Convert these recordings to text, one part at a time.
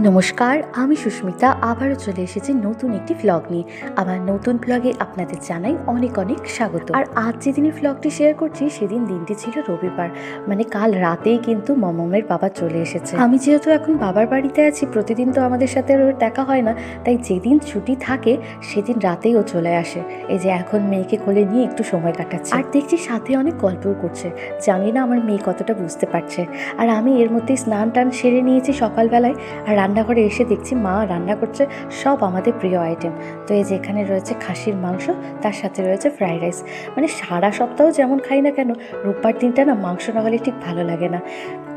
নমস্কার, আমি সুস্মিতা, আবারও চলে এসেছি নতুন একটি ভ্লগ নিয়ে। আমার নতুন ভ্লগে আপনাদের জানাই অনেক অনেক স্বাগত। আর আজ যেদিনের ভ্লগটি শেয়ার করছি, সেদিন দিনটি ছিল রবিবার। মানে কাল রাতেই কিন্তু মমমের বাবা চলে এসেছে। আমি যেহেতু এখন বাবার বাড়িতে আছি, প্রতিদিন তো আমাদের সাথে ওর দেখা হয় না। তাই যেদিন ছুটি থাকে, সেদিন রাতেই ও চলে আসে। এই যে এখন মেয়েকে কোলে নিয়ে একটু সময় কাটাচ্ছে। আর দেখছি সাথে অনেক গল্পও করছে। জানি না আমার মেয়ে কতটা বুঝতে পারছে। আর আমি এর মধ্যে স্নান টান সেরে নিয়েছি সকালবেলায়। আর রান্নাঘরে এসে দেখছি মা রান্না করছে সব আমাদের প্রিয় আইটেম তো এই যে এখানে রয়েছে খাসির মাংস তার সাথে রয়েছে ফ্রাইড রাইস মানে সারা সপ্তাহ যেমন খাই না কেন রোববার দিনটা না মাংস না হলে ঠিক ভালো লাগে না।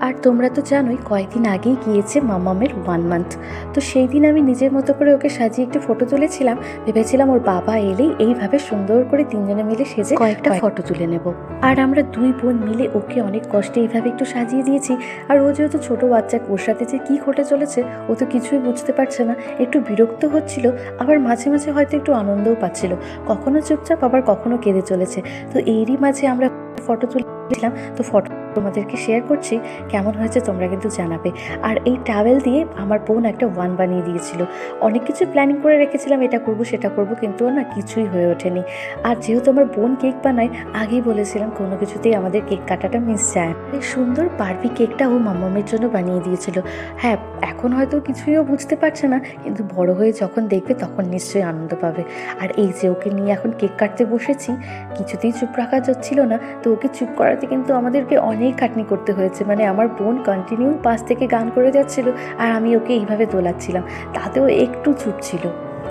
আর তোমরা তো জানোই কয়েকদিন আগেই গিয়েছে মামামের ওয়ান মান্থ তো সেই দিন আমি নিজের মতো করে ওকে সাজিয়ে একটু ফটো তুলেছিলাম। ভেবেছিলাম ওর বাবা এলেই এইভাবে সুন্দর করে তিনজনে মিলে সেজে কয়েকটা ফটো তুলে নেব। আর আমরা দুই বোন মিলে ওকে অনেক কষ্টে এইভাবে একটু সাজিয়ে দিয়েছি। আর ও যেহেতু ছোট বাচ্চা ওর সাথে যে কী ঘটে চলেছে ও তো কিছুই বুঝতে পারছে না। একটু বিরক্ত হচ্ছিল, আবার মাঝে মাঝে হয়তো একটু আনন্দও পাচ্ছিল। কখনো চুপচাপ, আবার কখনো কেঁদে চলেছে। তো এরই মাঝে আমরা ফটো তুলেছিলাম তো ফটো তোমাদেরকে শেয়ার করছি, কেমন হয়েছে তোমরা কিন্তু জানাবে। আর এই ট্রাভেল দিয়ে আমার বোন একটা ওয়ান বানিয়ে দিয়েছিল। অনেক কিছু প্ল্যানিং করে রেখেছিলাম, এটা করব, সেটা করব, কিন্তু না কিছুই হয়ে ওঠেনি। আর যেহেতু আমার বোন কেক বানায়, আগেই বলেছিলাম কোনো কিছুতেই আমাদের কেক কাটাটা মিস যায় এই সুন্দর বারবি কেকটা ও মাম্মামের জন্য বানিয়ে দিয়েছিল। হ্যাঁ এখন হয়তো কিছুইও বুঝতে পারছে না, কিন্তু বড় হয়ে যখন দেখবে তখন নিশ্চয়ই আনন্দ পাবে। আর এই যে ওকে নিয়ে এখন কেক কাটতে বসেছি, কিছুতেই চুপ রাখা যাচ্ছিল না, তো ওকে চুপ করাতে কিন্তু আমাদেরকে অনেক খাটনি করতে হয়েছে। মানে আমার বোন কন্টিনিউ পাশ থেকে গান করে যাচ্ছিল আর আমি ওকে এইভাবে দোলাচ্ছিলাম। তাতেও একটু চুপ ছিল।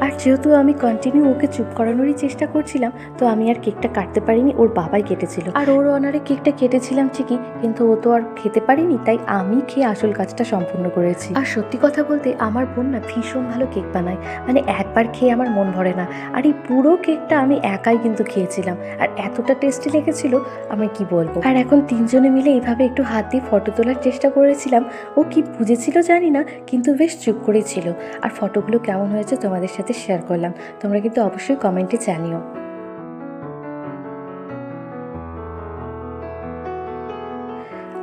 আর যেহেতু আমি কন্টিনিউ ওকে চুপ করানোরই চেষ্টা করছিলাম, তো আমি আর কেকটা কাটতে পারিনি, ওর বাবাই কেটেছিল। আর ওর অনারে কেকটা কেটেছিলাম ঠিকই, কিন্তু ও তো আর খেতে পারিনি, তাই আমি খেয়ে আসল কাজটা সম্পূর্ণ করেছি। আর সত্যি কথা বলতে, আমার বোন না ভীষণ ভালো কেক বানায় মানে একবার খেয়ে আমার মন ভরে না। আর এই পুরো কেকটা আমি একাই কিন্তু খেয়েছিলাম, আর এতটা টেস্টি লেগেছিল, আমি কি বলব? আর এখন তিনজনে মিলে এইভাবে একটু হাত দিয়ে ফটো তোলার চেষ্টা করেছিলাম, ও কি বুঝেছিল জানি না, কিন্তু বেশ চুপ করেছিল আর ফটোগুলো কেমন হয়েছে তোমাদের সাথে শেয়ার করলাম। তোমরা কিন্তু অবশ্যই কমেন্টে জানিও।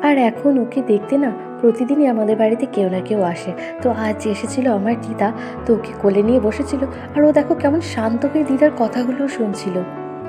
আর এখন ওকে দেখতে না প্রতিদিনই আমাদের বাড়িতে কেউ না কেউ আসে। তো আজ এসেছিল আমার দিদা, তো ওকে কোলে নিয়ে বসেছিল। আর ও দেখো কেমন শান্ত হয়ে দিদার কথাগুলো শুনছিল।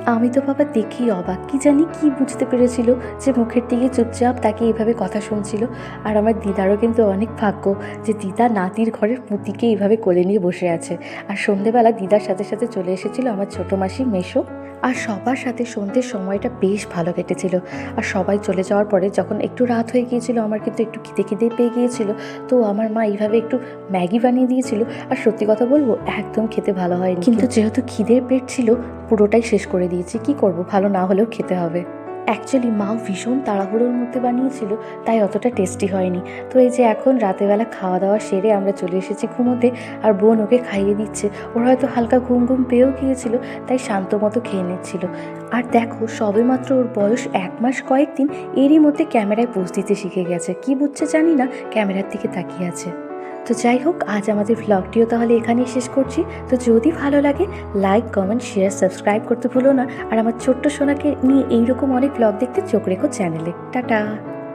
আমি তো বাবা দেখি অবাক। কি জানি কি বুঝতে পেরেছিল যে মুখের দিকে চুপচাপ তাকে এইভাবে কথা শুনছিল। আর আমার দিদারও কিন্তু অনেক ভাগ্য যে দিদা নাতির ঘরের পুঁতিকে এইভাবে কোলে নিয়ে বসে আছে। আর সন্ধেবেলা দিদার সাথে সাথে চলে এসেছিল আমার ছোটো মাসি মেশো। আর সবার সাথে সন্ধ্যের সময়টা বেশ ভালো কেটেছিল। আর সবাই চলে যাওয়ার পরে যখন একটু রাত হয়ে গিয়েছিল, আমার কিন্তু একটু খিদে খিদে পেয়ে গিয়েছিল। তো আমার মা এইভাবে একটু ম্যাগি বানিয়ে দিয়েছিল। আর সত্যি কথা বলব, একদম খেতে ভালো হয় কিন্তু যেহেতু খিদের পেট ছিল, পুরোটাই শেষ করে দিয়েছি। কি করব? ভালো না হলেও খেতে হবে। অ্যাকচুয়ালি মাও ভীষণ তাড়াহুড়োর মধ্যে বানিয়েছিল, তাই অতটা টেস্টি হয়নি। তো এই যে এখন রাতেবেলা খাওয়া দাওয়া সেরে আমরা চলে এসেছি ঘুমোতে, আর বোন ওকে খাইয়ে দিচ্ছে। ওর হয়তো হালকা ঘুম ঘুম পেয়েও গিয়েছিল, তাই শান্ত মতো খেয়ে নিচ্ছিল। আর দেখো সবে মাত্র ওর বয়স এক মাস কয়েকদিন এরই মধ্যে ক্যামেরায় পোজ দিতে শিখে গেছে। কি বুঝছে জানি না, ক্যামেরার দিকে তাকিয়ে আছে। তো যাই হোক, আজ আমাদের ভ্লগটিও তাহলে এখানেই শেষ করছি। তো যদি ভালো লাগে লাইক কমেন্ট শেয়ার সাবস্ক্রাইব করতে ভুলো না। আর আমার ছোট্ট সোনাকে নিয়ে এইরকম অনেক ভ্লগ দেখতে চোখ রেখো চ্যানেলে। টাটা!